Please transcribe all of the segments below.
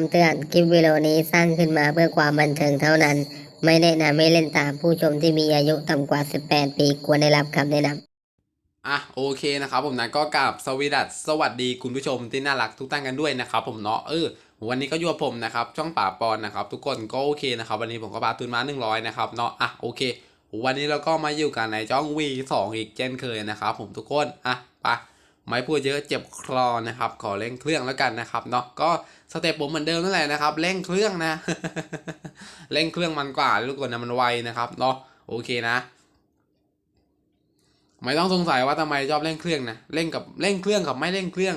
คำเตือน คลิปวิดีโอนี้สร้างขึ้นมาเพื่อความบันเทิงเท่านั้น ไม่แนะนำให้เล่นตามผู้ชมที่มีอายุต่ำกว่า 18 ปีควรได้รับคำแนะนำอะโอเคนะครับผมนะก็กราบสวีดัสสวัสดีคุณผู้ชมที่น่ารักทุกท่านกันด้วยนะครับผมเนาะเออวันนี้ก็อยู่กับผมนะครับช่องป่าปอนนะครับทุกคนก็โอเคนะครับวันนี้ผมก็พาตุนมา100นะครับเนาะอะโอเค วันนี้เราก็มาอยู่กันในจ้อง V2 อีกเช่นเคยนะครับผมทุกคนอะไป ไม่พูดเยอะเจ็บคลอนะครับ ขอเร่งเครื่องแล้วกันนะครับเนาะก็สเต็ปผมเหมือนเดิมนั่นแหละนะครับเร่งเครื่องนะเร่งเครื่องมันกว่าทุกคนนะมันไวนะครับเนาะโอเคนะ ไม่ต้องสงสัยว่าทำไมชอบเร่งเครื่องนะเร่งกับเร่งเครื่องกับไม่เร่งเครื่อง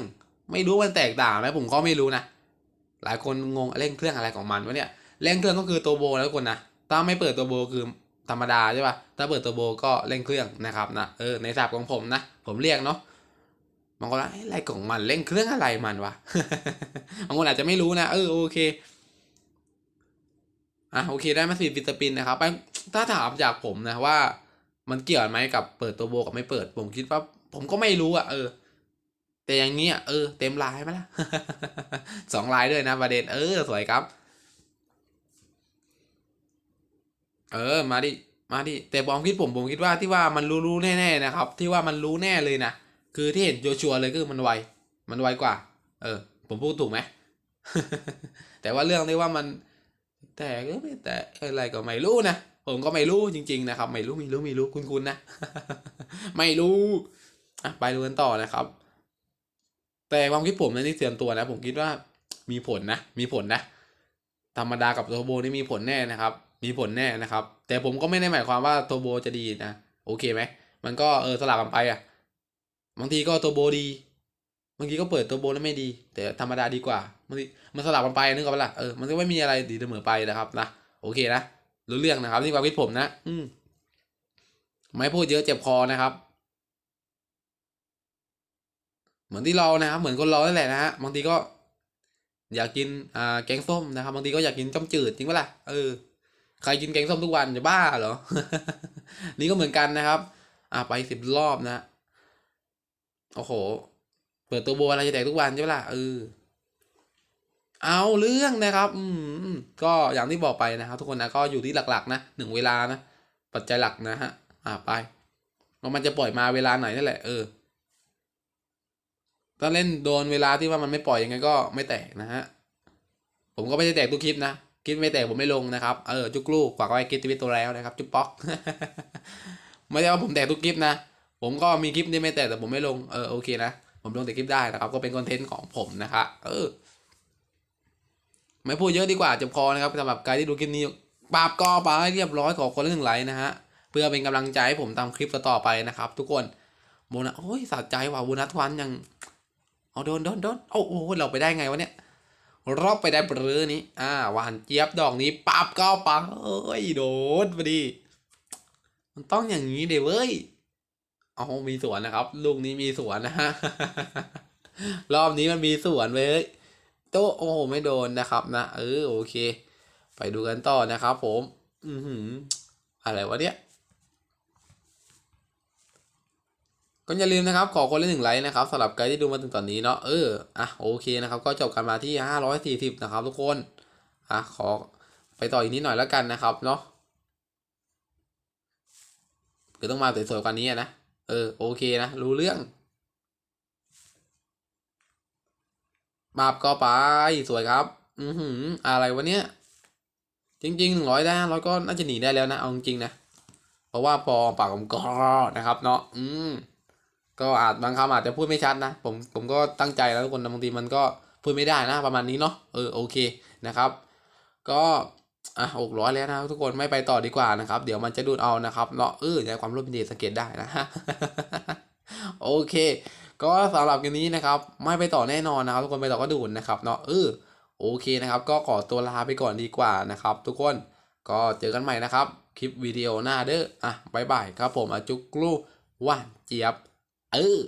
ไม่รู้มันแตกต่างไหมผมก็ไม่รู้นะหลายคนงงเร่งเครื่องอะไรของมันวะเนี่ยเร่งเครื่องก็คือตัวโบแล้วกคนนะถ้าไม่เปิดตัวโบคือธรรมดาใช่ปะถ้าเปิดตัวโบก็เร่งเครื่องนะครับนะเออในศัพท์ของผมนะ ผมเรียกเนาะ บางคนว่าอะไรของมันเร่งเครื่องอะไรมันวะบางคนอาจจะไม่รู้นะเออโอเคอะโอเคได้มาสี่ฟิตสปินนะครับไปถ้าถามจากผมนะว่า มันเกี่ยวไหมกับเปิดตัวโบกับไม่เปิดผมคิดว่า ผมก็ไม่รู้อะเออ แต่อย่างเงี้ยเออ เต็มลายไหมล่ะสองลายด้วยนะประเด็นเออ สวยครับ เออ มาดิมาดิแต่ความคิดผมผมคิดว่าที่ว่ามันรู้ๆแน่ๆนะครับ ที่ว่ามันรู้แน่เลยนะ คือที่เห็นชัวร์เลยคือมันไว มันไวกว่า เออ ผมพูดถูกไหม แต่ว่าเรื่องที่ว่ามัน แต่ก็ไม่แต่อะไรก็ไม่รู้นะ ผมก็ไม่รู้จริง ๆ นะครับ ไม่รู้ไม่รู้ไม่รู้คุณคุณนะ ไม่รู้อะไปดูกันต่อนะครับ แต่ความคิดผมนะนี่เตรียมตัวนะ ผมคิดว่ามีผลนะ มีผลนะ ธรรมดากับโทโบนี่มีผลแน่นะครับ มีผลแน่นะครับ แต่ผมก็ไม่ได้หมายความว่าโทโบจะดีนะ โอเคไหม มันก็เออสลับกันไปอะ บางทีก็โทโบดีบางทีก็เปิดโทโบแล้วไม่ดี แต่ธรรมดาดีกว่าบางทีมันสลับกันไปนึกออกปะล่ะเออมันก็ไม่มีอะไรดีเสมอไปนะครับนะโอเคนะรู้เรื่องนะครับนี่ความคิดผมนะ อืมไม่พูดเยอะเจ็บคอนะครับ เหมือนที่เรานะครับ เหมือนคนเรานั่นแหละนะฮะบางทีก็ อยากกินอ่าแกงส้มนะครับบางทีก็อยากกินจ้มจืดจริงปะล่ะเออใครกินแกงส้มทุกวันจะบ้าเหรอ นี่ก็เหมือนกันนะครับ อ่าไปสิบรอบนะ โอ้โห เปิดตัวโบอะไรจะแตกทุกวันใช่ปะล่ะเออเอาเรื่องนะครับ อืมก็อย่างที่บอกไปนะครับ ทุกคนนะก็อยู่ที่หลักๆ นะหนึ่งเวลานะปัจจัยหลักนะฮะ อ่าไปว่ามันจะปล่อยมาเวลาไหนนั่นแหละเออถ้าเล่นโดนเวลาที่ว่ามันไม่ปล่อยยังไงก็ไม่แตกนะฮะผมก็ไม่ได้แตกทุกคลิปนะคลิปไม่แตกผมไม่ลงนะครับเออจุกลูกฝากไว้คลิปทวิตตัวแล้วนะครับ จุ๊บป๊อกไม่ได้ว่าผมแตกทุกคลิปนะ ผมก็มีคลิปที่ไม่แตกแต่ผมไม่ลงเออโอเคนะผมลงแต่คลิปได้นะครับ ก็เป็นคอนเทนต์ของผมนะครับเออ ไม่พูดเยอะดีกว่าจบคอนะครับสำหรับใครที่ดูคลิปนี้ปราบกอปาไปเรียบร้อยขอคนละหนึ่งไลค์นะฮะเพื่อเป็นกำลังใจให้ผมทำคลิปต่อไปนะครับ ทุกคนโบนัสโอ้ยสะใจว่ะโบนัสวันยังเอาโดนโดนโดนโอ้โหเราไปได้ไงวะเนี่ยรอบไปได้เบอนี้ อ่าหวานเจี๊ยบดอกนี้ปราบก็ปังเอ้ยโดนพอดี มันต้องอย่างนี้เดี๋ยวเว้ย เอามีสวนนะครับ ลูกนี้มีสวนนะฮะรอบนี้มันมีสวนเว้ยโตะโอ้โหไม่โดนนะครับนะเออโอเค ไปดูกันต่อนะครับ ผม อือหือ อะไรวะเนี่ยก็อย่าลืมนะครับ ขอคนละหนึ่งไลค์นะครับสำหรับใครที่ดูมาถึงตอนนี้เนาะเอออะโอเคนะครับ ก็จบกันมาที่ห้าร้อยสี่สิบนะครับ ทุกคนอะขอไปต่ออีกนิดหน่อยแล้วกันนะครับเนาะคือต้องมาสวยๆกว่านี้นะ เออ โอเคนะ รู้เรื่องมาบก็ไป สวยครับ อือหือ อะไรวะเนี่ยจริงๆหนึ่งร้อยได้ร้อยก็น่าจะหนีได้แล้วนะ เอาจริงนะ เพราะว่าพอปากผมก็นะครับ เนาะ อืม ก็อาจบางคำอาจจะพูดไม่ชัดนะ ผม ผมก็ตั้งใจแล้วทุกคนบางทีมันก็พูดไม่ได้นะ ประมาณนี้เนาะ เออ โอเค นะครับ ก็ อะหกร้อยแล้วนะทุกคนไม่ไปต่อดีกว่านะครับ เดี๋ยวมันจะดูดเอานะครับเนาะเออในความรู้เป็นเดชสังเกตได้นะโอเค ก็สำหรับกันนี้นะครับ ไม่ไปต่อแน่นอนนะครับ ทุกคนไปต่อก็ดูดนะครับเนาะเออโอเคนะครับ ก็ขอตัวลาไปก่อนดีกว่านะครับ ทุกคนก็เจอกันใหม่นะครับ คลิปวิดีโอหน้าเด้ออะบายบายครับผมอาจุกลูว่านเจี๊ยบเออ